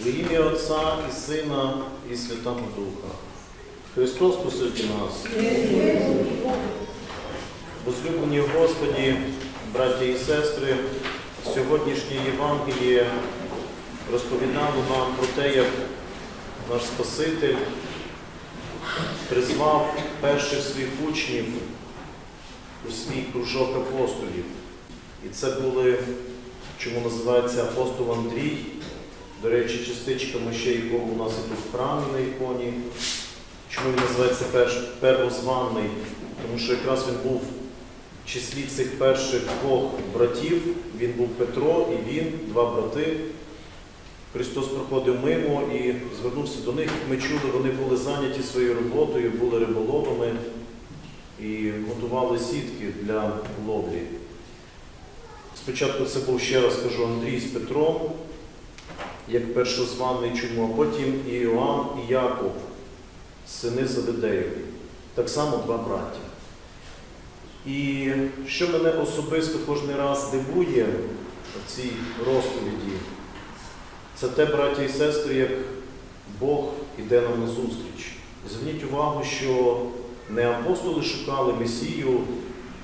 В ім'я Отця і Сина і Святого Духа. Христос посеред нас. Возлюблені Господі, браті і сестри, сьогоднішнє Євангеліє розповідало нам про те, як наш Спаситель призвав перших своїх учнів у свій кружок апостолів. І це були, чому називається апостол Андрій. До речі, частичка мощей якого у нас і тут храмі на іконі. Чому він називається первозваний? Тому що якраз він був в числі цих перших двох братів. Він був Петро і він, два брати. Христос проходив мимо і звернувся до них. Ми чули, вони були зайняті своєю роботою, були риболовами і готували сітки для ловлі. Спочатку це був, ще раз кажу, Андрій з Петром, як першозваний чому, а потім і Іоанн і Яков, сини Заведеєві. Так само два браття. І що мене особисто кожен раз дивує в цій розповіді, це те, браття і сестри, як Бог іде нам на зустріч. Зверніть увагу, що не апостоли шукали Месію,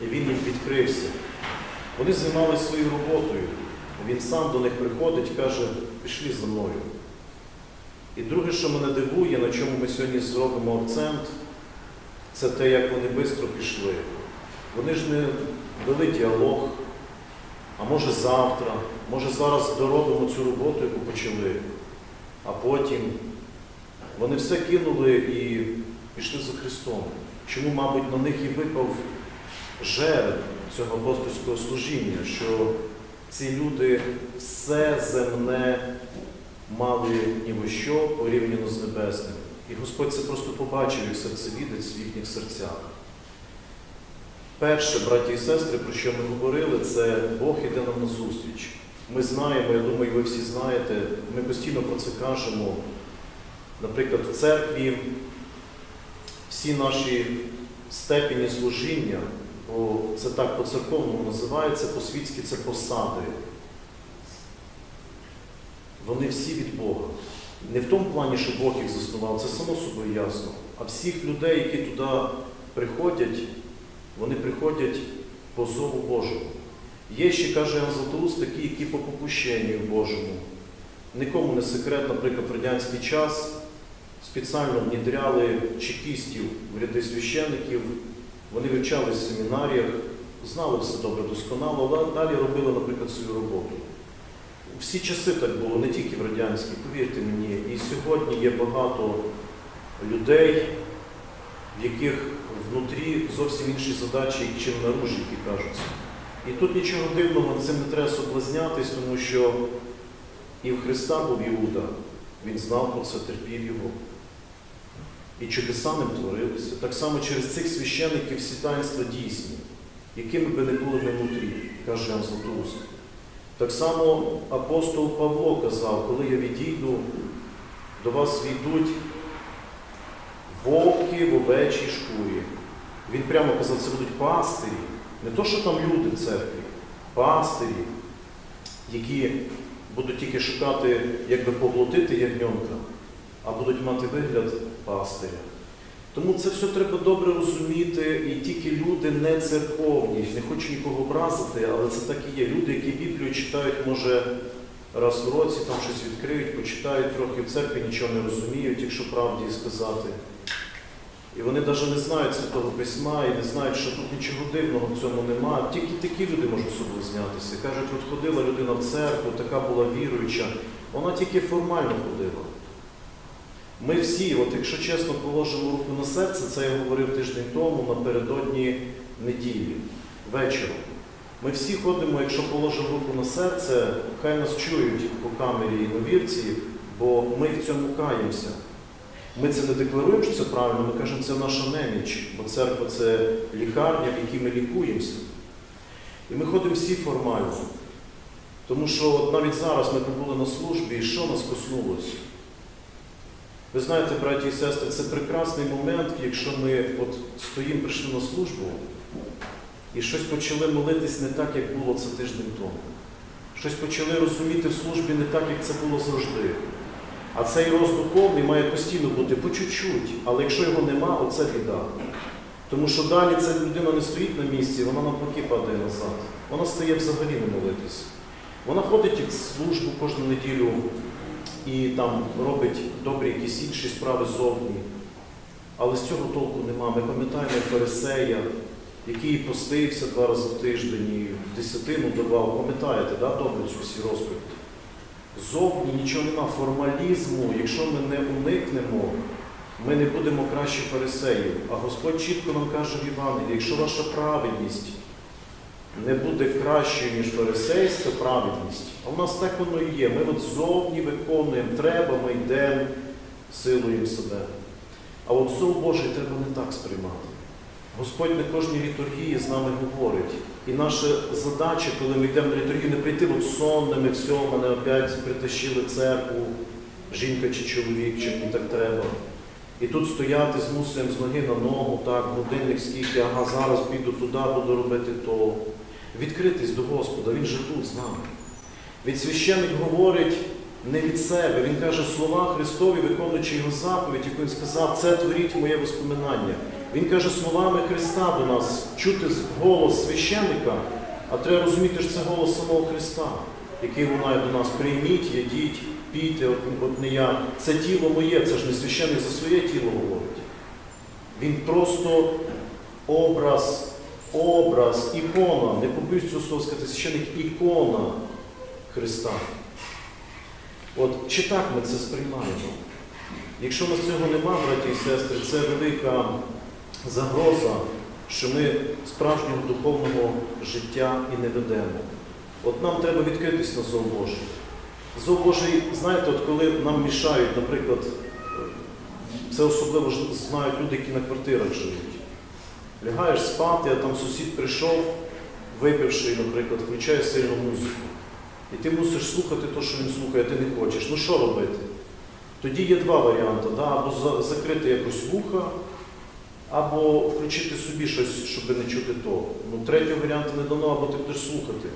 і він їм відкрився. Вони займалися своєю роботою. Він сам до них приходить і каже, пішли за мною. І друге, що мене дивує, на чому ми сьогодні зробимо акцент, це те, як вони швидко пішли. Вони ж не вели діалог, а може завтра, може зараз доробимо цю роботу, яку почали, а потім вони все кинули і пішли за Христом. Чому, мабуть, на них і випав жереб цього апостольського служіння, що ці люди все земне мали ніби що порівняно з небесним. І Господь це просто побачив, як серцевідець в їхніх серцях. Перше, браті і сестри, про що ми говорили, це Бог іде нам на зустріч. Ми знаємо, я думаю, ви всі знаєте, ми постійно про це кажемо. Наприклад, в церкві всі наші степені служіння, бо це так по-церковному називається, по-світськи це посади. Вони всі від Бога. Не в тому плані, що Бог їх заснував, це само собою ясно. А всіх людей, які туди приходять, вони приходять по зову Божому. Є ще, каже Ян Златоуст, такі, які по попущенню Божому. Нікому не секрет, наприклад, в радянський час спеціально внідряли чекістів в ряди священників, вони вивчали в семінаріях, знали все добре досконало, але далі робили, наприклад, свою роботу. Всі часи так було, не тільки в радянській, повірте мені. І сьогодні є багато людей, в яких внутрі зовсім інші задачі, чим наружі, які кажуться. І тут нічого дивного, цим не треба соблазнятись, тому що і в Христа був Іуда, він знав про це, терпів його. І чудеса ним творилися. Так само через цих священиків всі таїнства дійсні, якими би не були ми внутрі, каже Ян Златоуст. Так само апостол Павло казав, коли я відійду, до вас війдуть вовки в овечій шкурі. Він прямо казав, це будуть пастирі. Не то, що там люди в церкві, пастирі, які будуть тільки шукати, як би поглотити ягненка, а будуть мати вигляд пастиря. Тому це все треба добре розуміти, і тільки люди не церковні, не хочу нікого образити, але це так і є. Люди, які Біблію читають, може, раз в році, там щось відкриють, почитають трохи в церкві, нічого не розуміють, якщо правді сказати. І вони навіть не знають Святого Письма і не знають, що тут нічого дивного в цьому нема. Тільки такі люди можуть соблазнятися. Кажуть, от ходила людина в церкву, така була віруюча. Вона тільки формально ходила. Ми всі, от якщо чесно, положимо руку на серце, це я говорив тиждень тому, напередодні неділі, вечором. Ми всі ходимо, якщо положимо руку на серце, хай нас чують по камері і бо ми в цьому каємося. Ми це не декларуємо, що це правильно, ми кажемо, це наша неміч, бо церква це лікарня, в якій ми лікуємося. І ми ходимо всі формально. Тому що от навіть зараз ми побули на службі, і що нас коснулося? Ви знаєте, браті і сестри, це прекрасний момент, якщо ми от стоїмо, прийшли на службу і щось почали молитись не так, як було це тиждень тому. Щось почали розуміти в службі не так, як це було завжди. А цей духовний має постійно бути по чуть-чуть, але якщо його нема, оце біда. Тому що далі ця людина не стоїть на місці, вона навпаки падає назад. Вона стає взагалі не молитись. Вона ходить в службу кожну неділю і там робить добрі якісь інші справи зовні. Але з цього толку нема. Ми пам'ятаємо Фарисея, який постився два рази в тиждень десятину давав. Пам'ятаєте, да, добре цю всі розповіді? Зовні нічого нема формалізму. Якщо ми не уникнемо, ми не будемо краще фарисеїв. А Господь чітко нам каже в Євангелії, якщо ваша праведність не буде кращою, ніж фарисейська праведність, а в нас так воно і є. Ми от зовні виконуємо, треба, ми йдемо, силуємо себе. А от зов Божий треба не так сприймати. Господь на кожній літургії з нами говорить. І наша задача, коли ми йдемо на літургію, не прийти от сонними, все, мене опять притащили церкву, жінка чи чоловік, чи мені так треба. І тут стояти змусуємо з ноги на ногу, так, годинник скільки, ага, зараз піду туди, буду робити то. Відкритись до Господа, Він же тут з нами. Від священник говорить не від себе, він каже слова Христові, виконуючи його заповідь, яку він сказав, це творіть моє воспоминання. Він каже словами Христа до нас, чути голос священника, а треба розуміти, що це голос самого Христа, який лунає до нас. Прийміть, ядіть, пійте, от, не я. Це тіло моє, це ж не священник за своє тіло говорить. Він просто образ, образ, ікона, не побоюсь цього слова сказати, священник ікона Христа. От чи так ми це сприймаємо? Якщо в нас цього нема, браті і сестри, це велика загроза, що ми справжнього духовного життя і не ведемо. От нам треба відкритись на зов Божий. Зов Божий, знаєте, от коли нам мішають, наприклад, це особливо знають люди, які на квартирах живуть. Лягаєш спати, а там сусід прийшов, випивши, наприклад, включає сильну музику. І ти мусиш слухати те, що він слухає, а ти не хочеш. Ну що робити? Тоді є два варіанти. Да? Або закрити якось вуха, або включити собі щось, щоб не чути то. Ну, третього варіанту не дано, або ти будеш слухати.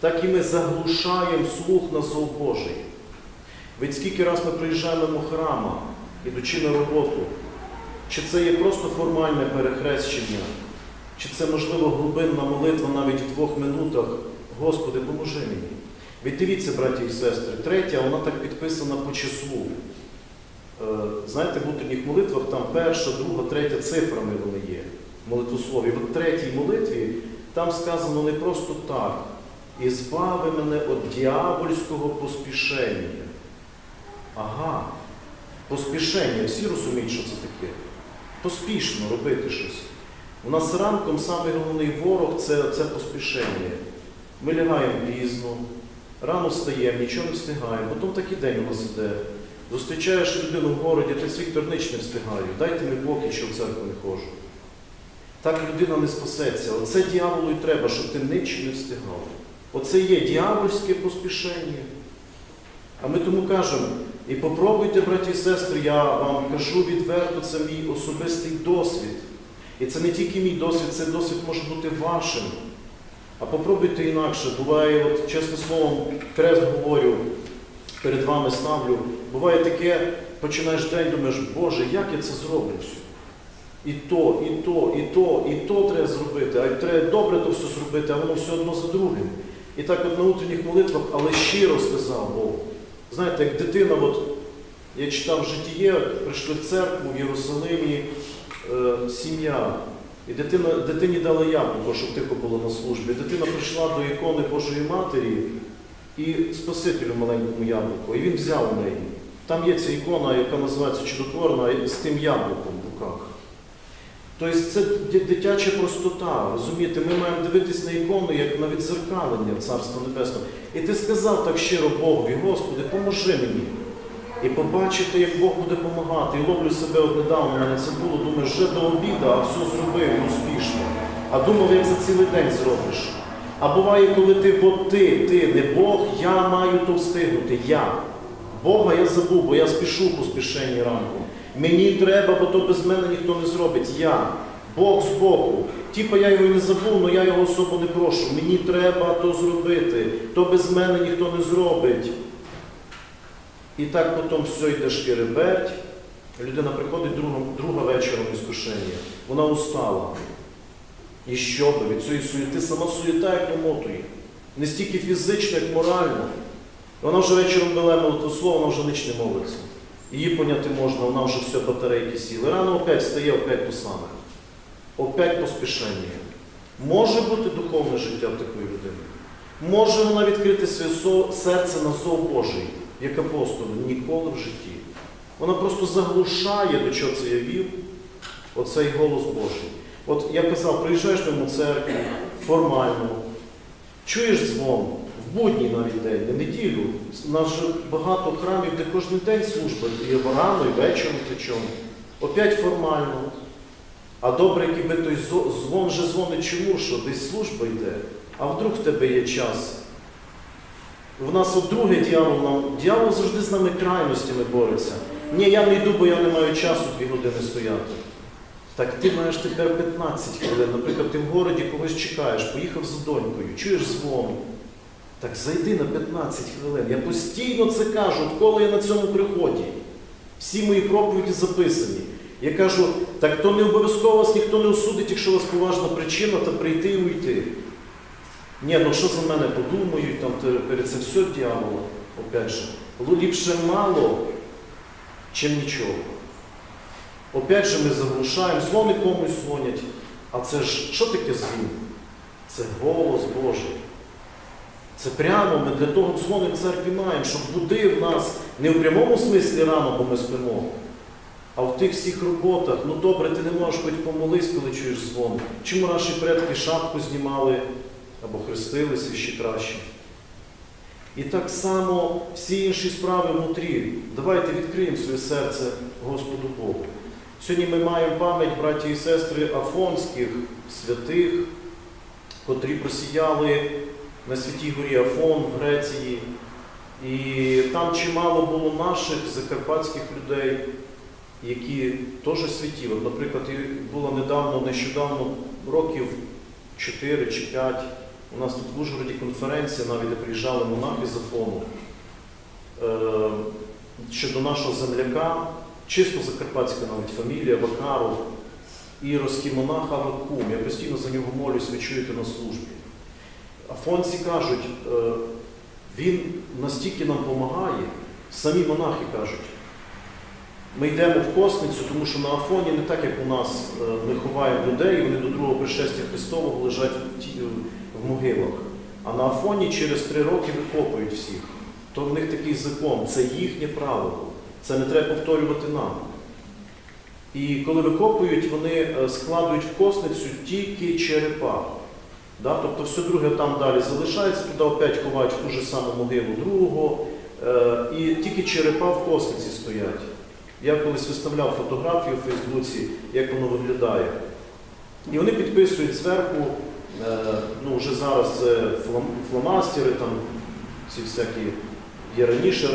Так і ми заглушаємо слух на зов Божий. Ведь скільки раз ми приїжджаємо мимо храма, ідучи на роботу, чи це є просто формальне перехрещення, чи це, можливо, глибинна молитва навіть в двох минутах. Господи, поможи мені. Від дивіться, браті і сестри, третя, вона так підписана по числу. Е, Знаєте, в внутрішніх молитвах там перша, друга, третя цифрами вони є. в Молитвослові. В третій молитві там сказано не просто так. І збави мене від дьявольського поспішення. Ага, поспішення. Всі розуміють, що це таке. Поспішно робити щось. У нас ранком самий головний ворог це, це поспішення. Ми лягаємо пізно, рано встаємо, нічого не встигаємо, потім такий день у нас іде. Зустрічаєш людину в городі, ти Віктор ніч не встигаю, дайте мені поки що в церкву не ходжу. Так людина не спасеться. Оце дьяволу і треба, щоб ти ніч не встигав. Оце є дьявольське поспішення. А ми тому кажемо, і попробуйте, браті і сестри, я вам кажу відверто, це мій особистий досвід. І це не тільки мій досвід, це досвід може бути вашим. А попробуйте інакше. Буває, от, чесне словом, крест говорю, перед вами ставлю. Буває таке, починаєш день, думаєш, Боже, як я це зроблю? І то, і то, і то, і то треба зробити, а треба добре то все зробити, а воно все одно за другим. І так от на утренніх молитвах, але щиро сказав Бог. Знаєте, як дитина, от, я читав житіє, прийшли в церкву в Єрусалимі, е, сім'я. І дитина, дитині дали яблуко, щоб тихо було на службі. Дитина прийшла до ікони Божої Матері і Спасителю маленькому яблуку. І він взяв неї. Там є ця ікона, яка називається чудотворна, з тим яблуком. Тобто це дитяча простота. Розумієте, ми маємо дивитись на ікону, як на відзеркалення Царства Небесного. І ти сказав так щиро Богові, Господи, поможи мені. І побачити, як Бог буде допомагати. І ловлю себе от недавно, мене це було, думаю, вже до обіду, а все зробив успішно. А думав, як за цілий день зробиш. А буває, коли ти, от ти, ти, не Бог, я маю то встигнути. Я. Бога я забув, бо я спішу по спішенні ранку. Мені треба, бо то без мене ніхто не зробить. Я. Бог з боку. Типа я його не забув, але я його особо не прошу. Мені треба то зробити. То без мене ніхто не зробить. І так потім все йде шкереберть. Людина приходить друга, друга вечором іскушення. Вона устала. І що би від цієї суєти, сама суєта як вимотує. Не стільки фізично, як морально. Вона вже вечором бере молитву слово, вона вже ніч не молиться. Її поняти можна, вона вже все батарейки сіли. Рано опять стає, опять то саме. Опять поспішення. Може бути духовне життя в такої людини. Може вона відкрити своє серце на зов Божий, як апостол, ніколи в житті. Вона просто заглушає, до чого це я вів, оцей голос Божий. От я казав, приїжджаєш до церкву формально, чуєш дзвон, в будній навіть день, не неділю. У нас же багато храмів, де кожен день служба, і рано, і вечором причому. Опять формально. А добре, якби той дзвон же дзвонить чому, що десь служба йде, а вдруг в тебе є час. В нас от друге дьявол дьявол завжди з нами крайностями бореться. Ні, я не йду, бо я не маю часу дві години стояти. Так ти маєш тепер 15 хвилин. Наприклад, ти в городі когось чекаєш, поїхав за донькою, чуєш дзвон. Так зайди на 15 хвилин. Я постійно це кажу, коли я на цьому приході. Всі мої проповіді записані. Я кажу, так то не обов'язково вас ніхто не осудить, якщо у вас поважна причина, то прийти і уйти. Ні, ну що за мене подумають, там перед цим все дьявола, опять же. Ліпше мало, чим нічого. Опять же ми заглушаємо, дзвони комусь дзвонять. А це ж що таке дзвін? Це голос Божий. Це прямо ми для того дзвони в церкві маємо, щоб будив нас не в прямому смислі рано, бо ми спимо, а в тих всіх роботах. Ну добре, ти не можеш хоч помолись, коли чуєш дзвон. Чому наші предки шапку знімали або хрестилися ще краще? І так само всі інші справи внутрі. Давайте відкриємо своє серце Господу Богу. Сьогодні ми маємо пам'ять, браті і сестри, афонських святих, котрі просіяли на Святій горі Афон в Греції. І там чимало було наших закарпатських людей, які теж святі. От, наприклад, було недавно, нещодавно, років 4 чи 5. У нас тут в Ужгороді конференція, навіть де приїжджали монахи з Афону е, щодо нашого земляка, чисто закарпатська навіть фамілія Вакаров, іродський монах Авакум. Я постійно за нього молюсь, ви чуєте на службі. Афонці кажуть, е, він настільки нам допомагає, самі монахи кажуть. Ми йдемо в косницю, тому що на Афоні не так, як у нас е, ми ховаємо людей, вони до другого пришестя Христового лежать в, могилах. А на Афоні через три роки викопують всіх. То в них такий закон, це їхнє правило. Це не треба повторювати нам. І коли викопують, вони е, складують в косницю тільки черепа. Да? Тобто все друге там далі залишається, туди опять ховають в ту ж саму могилу другого, е, і тільки черепа в косниці стоять. Я колись виставляв фотографію в Фейсбуці, як воно виглядає. І вони підписують зверху, е, ну вже зараз це фломастери, там ці всякі є раніше.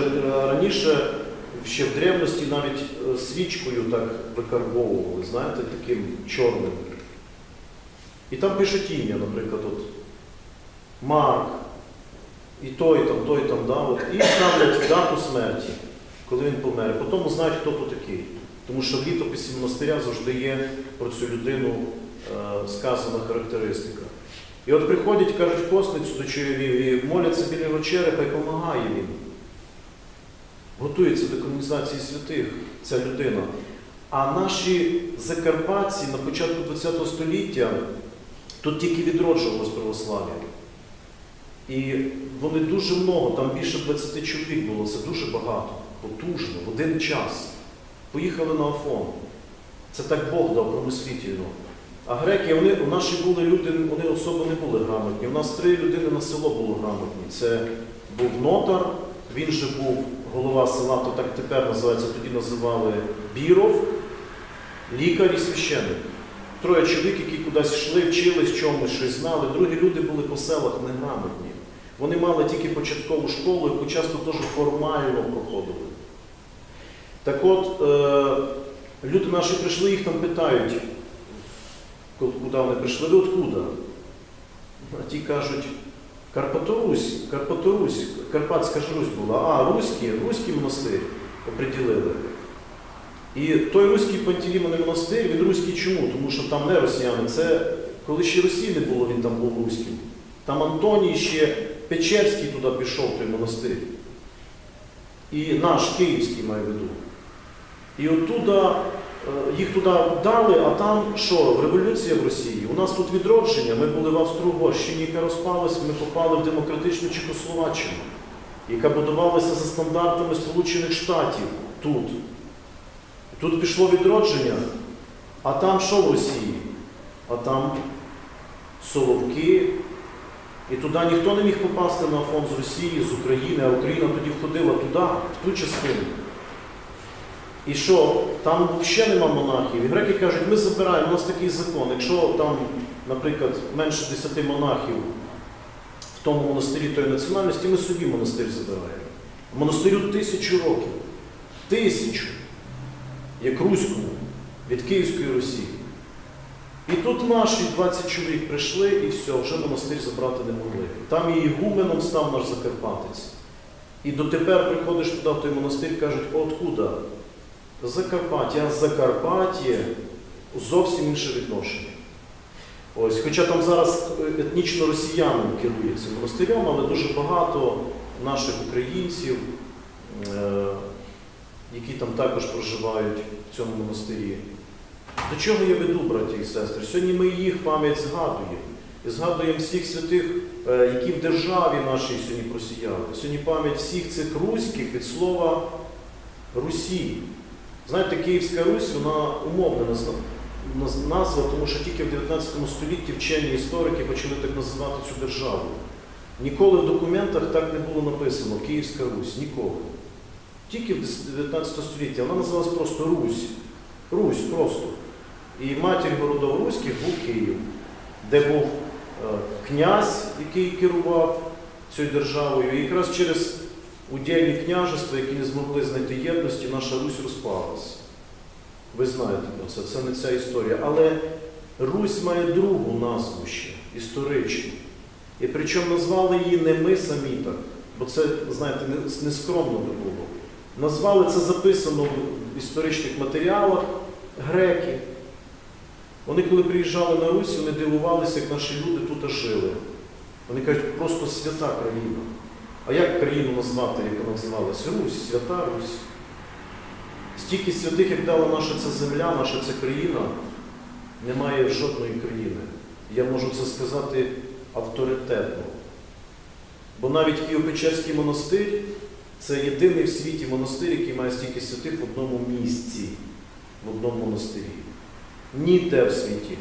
Раніше ще в древності навіть е, свічкою так викарбовували, знаєте, таким чорним. І там пишуть ім'я, наприклад, от Марк, і той там, той там, да, от, і ставлять дату смерті, коли він помер. Потім знають, хто то такий. Тому що в літописі монастиря завжди є про цю людину е, сказана характеристика. І от приходять, кажуть, в косницю до чоловів і моляться біля черепа і допомагає він. Готується до канонізації святих ця людина. А наші закарпатці на початку ХХ століття тут тільки відроджувалось православ'я. І вони дуже много, там більше 20 чоловік було, це дуже багато, потужно, в один час. Поїхали на Афон. Це так Бог дав промислітельно. А греки, вони, у наші були люди, вони особо не були грамотні. У нас три людини на село було грамотні. Це був нотар, він же був голова села, то так тепер називається, тоді називали Біров, лікар і священник. Троє чоловік, які кудись йшли, вчились чомусь, щось знали. Другі люди були по селах неграмотні. Вони мали тільки початкову школу, яку часто теж формально проходили. Так от, е, люди наші прийшли, їх там питають, куди вони прийшли, ви откуда? А ті кажуть, Карпаторусь, Карпаторусь, Карпатська ж Русь була, а Руський, Руський монастир оприділили. І той Руський Пантелеймоновий монастир, він руський чому? Тому що там не росіяни, це коли ще Росії не було, він там був руським. Там Антоній ще Печерський туди пішов, той монастир. І наш київський має виду. І оттуда е, їх туди дали, а там що? Революція в Росії. У нас тут відродження. Ми були в Австро-Угорщині, яка розпалась, ми попали в демократичну Чехословаччину, яка будувалася за стандартами Сполучених Штатів тут. Тут пішло відродження, а там що в Росії? А там Соловки. І туди ніхто не міг попасти на фон з Росії, з України, а Україна тоді входила туди, в ту частину. І що, там взагалі нема монахів. І греки кажуть, ми забираємо, у нас такий закон. Якщо там, наприклад, менше 10 монахів в тому монастирі тої національності, ми собі монастир забираємо. Монастирю тисячу років. Тисячу. Як руському, від Київської Росії. І тут наші 20 чоловік прийшли і все, вже монастир забрати не могли. Там і ігуменом став наш Закарпатець. І дотепер приходиш туди, в той монастир, кажуть, откуда? Закарпаття, а Закарпаття зовсім інше відношення. Ось, хоча там зараз етнічно росіянин керує цим монастирем, але дуже багато наших українців, е, які там також проживають в цьому монастирі. До чого я веду, браті і сестри? Сьогодні ми їх пам'ять згадуємо. І згадуємо всіх святих, е, які в державі нашій сьогодні просіяли. Сьогодні пам'ять всіх цих руських від слова Русі. Знаєте, Київська Русь, вона умовна назва, тому що тільки в 19 столітті вчені історики почали так називати цю державу. Ніколи в документах так не було написано Київська Русь, ніколи. Тільки в 19 столітті вона називалась просто Русь. Русь просто. І матір городов Руських був Київ, де був е, князь, який керував цією державою. І якраз через удільні княжества, які не змогли знайти єдності, наша Русь розпалась. Ви знаєте про це, це не ця історія. Але Русь має другу назву ще, історичну. І причому назвали її не ми самі так, бо це, знаєте, не- нескромно би було. Назвали це записано в історичних матеріалах греки. Вони, коли приїжджали на Русь, вони дивувалися, як наші люди тут жили. Вони кажуть, просто свята країна. А як країну назвати, як вона називалась? Русь, свята Русь. Стільки святих, як дала наша ця земля, наша ця країна, немає жодної країни. Я можу це сказати авторитетно. Бо навіть Києво-Печерський монастир це єдиний в світі монастир, який має стільки святих в одному місці, в одному монастирі. Ніде в світі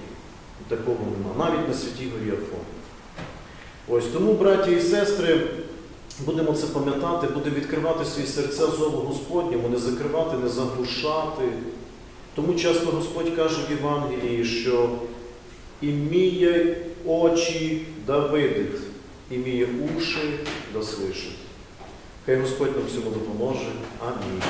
такого нема, навіть на святій горі Афон. Ось тому, браті і сестри, будемо це пам'ятати, будемо відкривати свої серця зову Господньому, не закривати, не заглушати. Тому часто Господь каже в Євангелії, що іміє очі да видить, іміє уші да слышить. Хай Господь нам всьому допоможе. Амінь.